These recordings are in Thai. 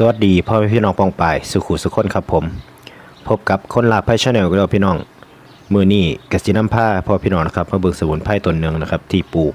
สวัสดีพ่อแม่พี่น้องปองปายสุขุสุขคนครับผม พบกับคนลากไพ่ชาแนลกับเราพี่น้อง มือนี้กสิน้ำผ้าพ่อพี่น้องนะครับมาเบิกสมุนไพรต้นหนึ่งนะครับ ที่ปลูก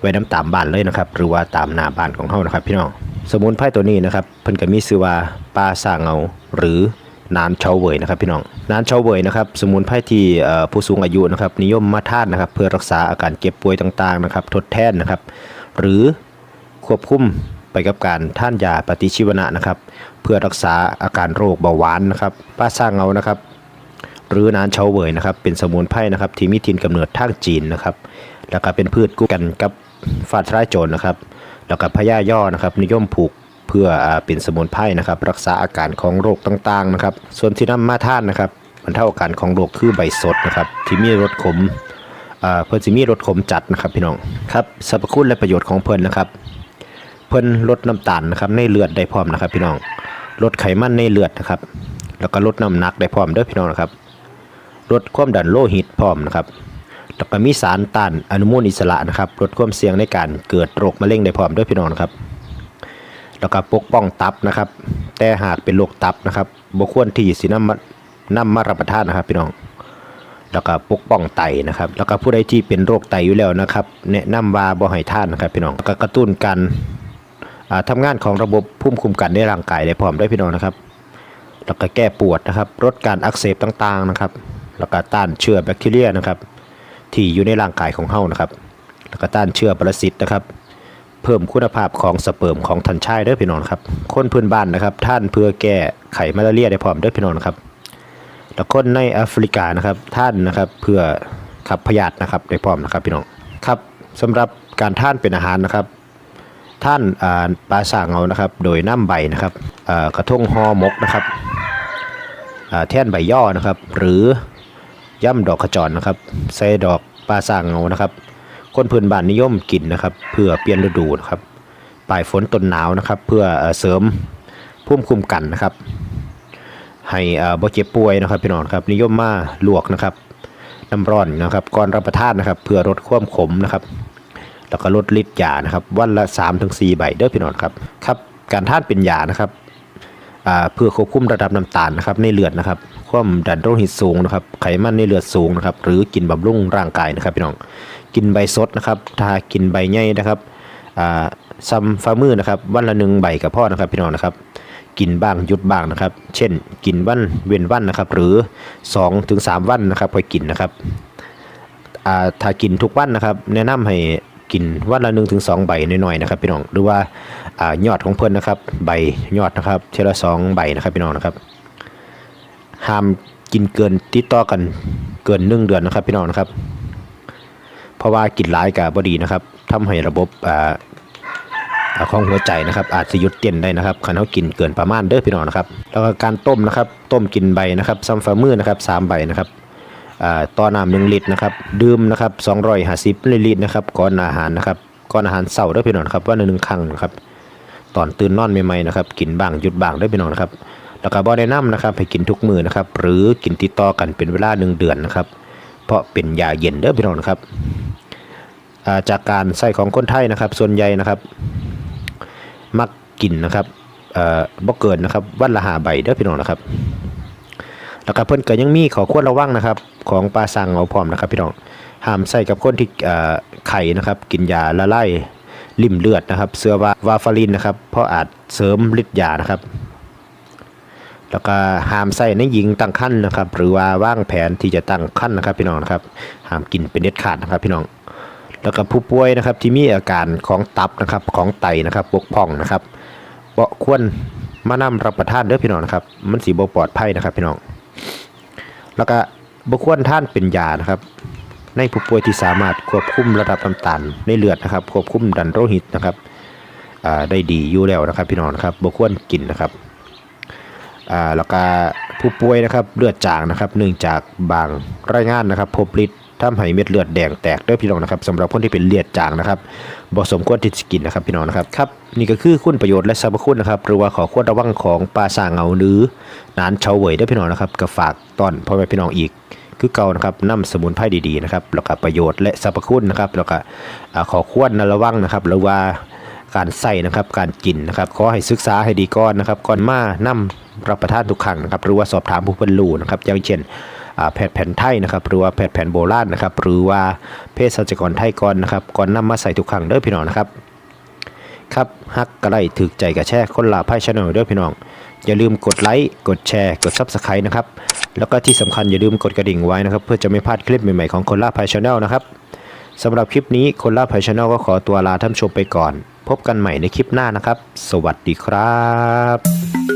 ไว้น้ำตามบ้านเลยนะครับ หรือว่าตามหน้าบ้านของเฮานะครับ พี่น้องสมุนไพรตัวนี้นะครับเพิ่นก็มีชื่อว่าปลาสร้างเงาหรือนานเฉาเวยนะครับพี่น้องนานเฉาเวยนะครับสมุนไพรที่ผู้สูงอายุนะครับนิยมมาทานนะครับ เพื่อรักษาอาการเจ็บป่วยต่างๆนะครับ ทดแทนนะครับ หรือควบคุม ไปกับการท่านยาปฏิชีวนะนะครับ เพื่อรักษาอาการโรคเบาหวานนะครับป้าสร้างเงานะครับ หรือนานเฉาเวยนะครับ เป็นสมุนไพรนะครับ ที่มีถิ่นกำเนิดทางจีนนะครับ แล้วก็เป็นพืชกู้กันกับฟาทรายโจรนะครับ แล้วก็พญาย่อนะครับนิยมผูกเพื่อเป็นสมุนไพรนะครับ รักษาอาการของโรคต่างๆนะครับ ส่วนที่นำมาท่านนะครับบรรเทาอาการของโรคคือใบสดนะครับ ที่มีรสขมอ่าเพิ่นสิมีรสขมจัดนะครับพี่น้องครับสรรพคุณและประโยชน์ของเพิ่นนะครับ เพิ่นลดน้ำตาลนะครับในเลือดได้พร้อมนะครับ พี่น้องลดไขมันในเลือดนะครับ แล้วก็ลดน้ำหนักได้พร้อมเด้อพี่น้องนะครับลดความดันโลหิตพร้อมนะครับแล้วก็มีสารต้านอนุมูลอิสระนะครับลดความเสี่ยงในการเกิดโรคมะเร็งได้พร้อมด้อพี่น้องนะครับ แล้วก็ปกป้องตับนะครับ แต่หากเป็นโรคตับนะครับบ่ควรที่สินำมานำมารับประทานนะครับ พี่น้อง แล้วก็ปกป้องไตนะครับ แล้วก็ผู้ใดที่เป็นโรคไตอยู่แล้วนะครับ แนะนำว่าบ่ให้ทานนะครับ พี่น้องแล้วก็กระตุ้นการ อ่าทำงานของระบบภูมิคุ้มกันในร่างกายได้พร้อมได้พี่น้องนะครับ แล้วก็แก้ปวดนะครับลดการอักเสบต่างๆนะครับ แล้วก็ต้านเชื้อแบคทีเรียนะครับ ที่อยู่ในร่างกายของเฮานะครับ แล้วก็ต้านเชื้อปรสิตนะครับ เพิ่มคุณภาพของสเปิร์มของทันชายเด้อพี่น้องครับคนพื้นบ้านนะครับ ท่านเพื่อแก้ไขมาลาเรียได้พร้อมเด้อพี่น้องครับแล้วคนในแอฟริกานะครับท่านนะครับเพื่อขับพยาธินะครับได้พร้อมนะครับพี่น้องครับสำหรับการท่านเป็นอาหารนะครับ ท่านปลาสางเอานะครับ โดยน้ำใบนะครับกระทงห่อมกนะครับอ่าแท่นใบย่อนะครับ หรือย่ำดอกขจรนะครับใส่ดอกปลาสางเอานะครับ คนพื้นบ้านนิยมกินนะครับ เพื่อเปลี่ยนฤดูนะครับปลายฝนต้นหนาวนะครับ เพื่อเสริมภูมิคุ้มกันนะครับ ให้บ่เจ็บป่วยนะครับพี่น้องครับนิยมมาลวกนะครับน้ำร้อนนะครับก่อนรับประทานนะครับ เพื่อลดความขมนะครับ แล้วก็ลดฤทธิ์ยานะครับวันละ3-4ถึงใบเด้อพี่น้องครับครับการทานเป็นยานะครับเพื่อควบคุมระดับน้ำตาลนะครับในเลือดนะครับความดันโลหิตสูงนะครับไขมันในเลือดสูงนะครับหรือกินบำรุงร่างกายนะครับพี่น้องกินใบสดนะครับถ้ากินใบใหญ่นะครับซัมฟามือนะครับวันละหนึ่งใบกับพ่อนะครับพี่น้องนะครับกินบ้างหยุดบ้างนะครับ เช่น กินวันเว้นวันนะครับหรือ 2-3ถึง3วันนะครับค่อยกินนะครับถ้ากินทุกวันนะครับ แนะนำให้ กินวันละ1ถึง2ใบน้อยๆนะครับพี่น้องหรือว่าอ่ายอดของเพิ่นนะครับ ใบยอดนะครับเทละสองใบนะครับพี่น้องนะครับห้ามกินเกินติดต่อกันเกิน1เดือนนะครับพี่น้องนะครับ เพราะว่ากินหลายกับบดีนะครับทำให้ระบบอ่าของหัวใจนะครับ อาจจะหยุดเต้นได้นะครับคันเขากินเกินประมาณเด้อพี่น้องนะครับ แล้วก็การต้มนะครับ ต้มกินใบนะครับซัมฟามือนะครับสามใบนะครับ ต่อน้ำหนึ่งลิตรนะครับดื่มนะครับสองร้อยห้าสิบมิลลิลิตรนะครับก่อนอาหารนะครับก่อนอาหารเสาร์เด้พี่น้องครับวันหนึ่งครั้งนะครับตอนตื่นนอนใหม่ๆนะครับกินบ้างหยุดบ้างเด้พี่น้องนะครับแล้วก็บ่แนะนำนะครับให้กินทุกมื้อนะครับหรือกินติดต่อกันเป็นเวลาหนึ่งเดือนนะครับ เพราะเป็นยาเย็นเด้อพี่น้องนะครับจากการใส่ของคนไทยนะครับ ส่วนใหญ่นะครับ มักกินนะครับเอ่อบ่เกินนะครับวันละหาใบเด้อพี่น้องนะครับ แล้วก็เพิ่นก็ยังมีขอควรระวังนะครับ ของปลาสังเอาพร้อมนะครับพี่น้องห้ามใส่กับคนที่ไข่นะครับ กินยาละลายลิ่มเลือดนะครับ เสื้อว่าวาฟารินนะครับ เพราะอาจเสริมฤทธิ์ยานะครับ แล้วก็ห้ามใส่ในหญิงตั้งครรภ์นะครับ หรือว่าวางแผนที่จะตั้งครรภ์นะครับพี่น้องนะครับห้ามกินเป็นเด็ดขาดนะครับพี่น้อง แล้วก็ผู้ป่วยนะครับที่มีอาการของตับนะครับของไตนะครับบกพร่องนะครับเบ่ควรมานำรับประทานเด้อพี่น้องนะครับ มันสีบปลอดภัยนะครับพี่น้อง แล้วก็บุควรท่านเป็นยานะครับ ในผู้ป่วยที่สามารถควบคุมระดับน้ำตาลในเลือดนะครับ ควบคุมดันโลหิตนะครับได้ดีอยู่แล้วนะครับ พี่น้องนะครับบุควรกินนะครับแล้วก็ผู้ป่วยนะครับเลือดจางนะครับเนื่องจากบางรายงานนะครับ พบฤทธิ์ ทำให้เม็ดเลือดแดงแตกเด้อพี่น้องนะครับสำหรับคนที่เป็นเลือดจางนะครับบ่สมควรที่จะกินนะครับพี่น้องนะครับครับนี่ก็คือคุณประโยชน์และสรรพคุณนะครับหรือว่าขอควรระวังของปลาสางเหงาหรือหนานเฉาเหวยเด้อพี่น้องนะครับก็ฝากต้อนพ่อแม่พี่น้องอีกคือเก่านะครับนำสมุนไพรดีๆนะครับแล้วก็ประโยชน์และสรรพคุณนะครับแล้วก็อ่าขอควรนะระวังนะครับหรือว่าการใส่นะครับการกินนะครับขอให้ศึกษาให้ดีก่อนนะครับก่อนมานํรับประทานทุกครั้งนะครับหรือว่าสอบถามผู้เป็นรู้นะครับอย่างเช่นอ่า แพทย์แผนไทยนะครับหรือว่าแพทย์แผนโบราณนะครับหรือว่าเภสัชกรไทยก่อนนะครับก่อนนำมาใส่ทุกครั้งเด้อพี่น้องนะครับครับฮักกระไรถึกใจกับแช่คนลาไพ่ชาแนลด้วยพี่น้อง อย่าลืมกดไลค์กดแชร์ กด Subscribe นะครับแล้วก็ที่สำคัญอย่าลืมกดกระดิ่งไว้นะครับเพื่อจะไม่พลาดคลิปใหม่ๆของคนลาไพ่ชาแนลนะครับสำหรับคลิปนี้คนลาไพ่ชาแนลก็ขอตัวลาท่านชมไปก่อน พบกันใหม่ในคลิปหน้านะครับ สวัสดีครับ